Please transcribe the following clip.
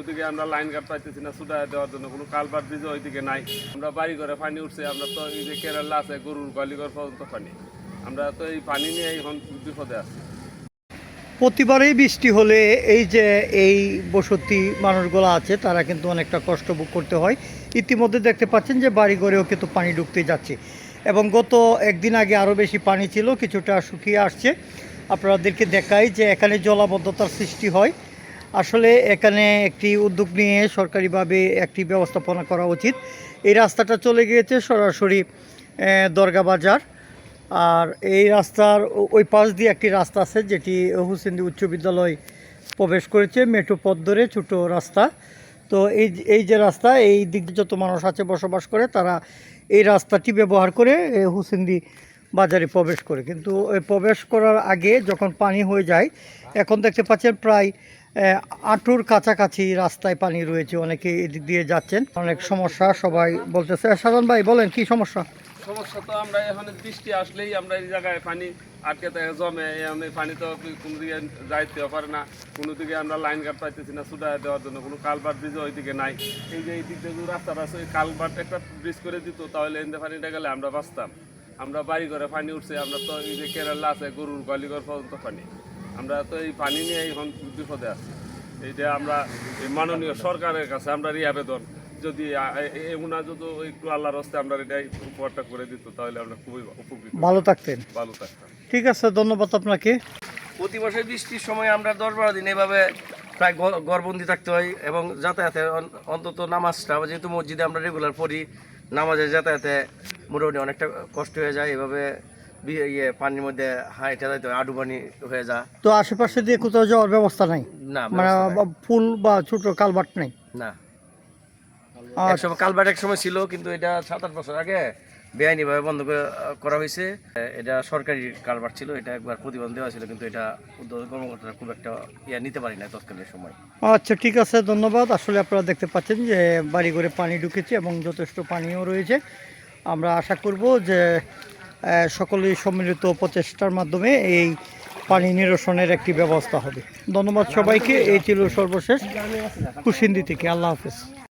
ওদিকে আমরা line cut পাইতেছি না সুদা দেওয়ার জন্য। কোনো কালবার ব্রিজ ওইদিকে নাই। আমরা বাড়ি ঘরে পানি উঠছে, আমরা তো এই যে কেরালা আছে, গরুর গলিঘর পর্যন্ত পানি। আমরা তো এই পানি নিয়ে এখন বিপদে আছি। প্রতিবারেই বৃষ্টি হলে এই যে এই বসতি মানুষগুলো আছে, তারা কিন্তু অনেকটা কষ্ট ভোগ করতে হয়। ইতিমধ্যে দেখতে পাচ্ছেন যে বাড়ি ঘরেও কিন্তু পানি ঢুকতে যাচ্ছে। এবং গত একদিন আগে আরও বেশি পানি ছিল, কিছুটা শুকিয়ে আসছে। আপনাদেরকে দেখাই যে এখানে জলাবদ্ধতার সৃষ্টি হয়। আসলে এখানে একটি উদ্যোগ নিয়ে সরকারিভাবে একটি ব্যবস্থাপনা করা উচিত। এই রাস্তাটা চলে গিয়েছে সরাসরি দরগা বাজার। আর এই রাস্তার ওই পাশ দিয়ে একটি রাস্তা আছে, যেটি হুসেন্দি উচ্চ বিদ্যালয় প্রবেশ করেছে মেট্রো পথ ধরে ছোটো রাস্তা। তো এই এই যে রাস্তা, এই দিক দিয়ে যত মানুষ আছে বসবাস করে, তারা এই রাস্তাটি ব্যবহার করে হুসেন্দি বাজারে প্রবেশ করে। কিন্তু প্রবেশ করার আগে যখন পানি হয়ে যায়, এখন দেখতে পাচ্ছেন প্রায় আঁটুর কাছাকাছি রাস্তায় পানি রয়েছে, অনেকে এদিক দিয়ে যাচ্ছেন। অনেক সমস্যা, সবাই বলতেছে। সাধন ভাই, বলেন, কি সমস্যা? সমস্যা তো আমরা এখন বৃষ্টি আসলেই আমরা এই জায়গায় পানি আটকে থাকে জমে। এখন পানি তো কোনো দিকে যাইতে পারে না, কোনো দিকে আমরা লাইন কাট পাইতেছি না সুদা দেওয়ার জন্য। কোনো কালবার ব্রিজ ওইদিকে নাই। এই যে এই দিক যে রাস্তাটা আছে, ওই কালবার একটা ব্রিজ করে দিত, তাহলে এনতে পানিটা গেলে আমরা বাঁচতাম। আমরা বাড়ি ঘরে পানি উঠছে, আমরা তো এই যে কেরালা আছে, গরুর গলিঘর পর্যন্ত পানি। আমরা তো এই পানি নিয়ে এখন বিপদে আছি। এইটা আমরা এই মাননীয় সরকারের কাছে আমরা এই আবেদন যদি এমনা যদি একটু আল্লাহর হস্তে আমরা এটা উপহারটা করে দিত তাহলে আমরা খুবই উপকৃত ভালো থাকতেন। ভালো থাকতাম। ঠিক আছে ধন্যবাদ আপনাকে। প্রতি বছর বৃষ্টির সময় আমরা দশ বারো দিন এভাবে প্রায় ঘরবন্দি থাকতে হয় এবং যাতায়াতে অন্তত নামাজটা যেহেতু মসজিদে আমরা রেগুলার পড়ি নামাজে যাতায়াতে মোটামুটি অনেকটা কষ্ট হয়ে যায় এভাবে ইয়ে পানির মধ্যে আডু পানি হয়ে যা। তো আশেপাশে দিয়ে কোথাও যাওয়ার ব্যবস্থা নাই? না মানে ফুল বা ছোট কালভার্ট নেই? না। আর এক সময় কালবাট এক সময় ছিল কিন্তু এটা সাত আট বছর আগে বেআইনিভাবে বন্ধ করে- করা হয়েছে। এটা সরকারি কালবার ছিল এটা একবার প্রতিবন্ধ দেওয়া ছিল কিন্তু এটা উদ্যোগ কর্মকর্তারা খুব একটা ইয়া নিতে পারি না তৎকালীন সময়। আচ্ছা ঠিক আছে ধন্যবাদ। আসলে আপনারা দেখতে পাচ্ছেন যে বাড়ি ঘরে পানি ঢুকেছে এবং যথেষ্ট পানিও রয়েছে। আমরা আশা করব যে আহ, সকলেই সম্মিলিত প্রচেষ্টার মাধ্যমে এই পানি নিরসনের একটি ব্যবস্থা হবে। ধন্যবাদ সবাইকে এই ছিল সর্বশেষ। কুশিন্দি থেকে আল্লাহ হাফেজ।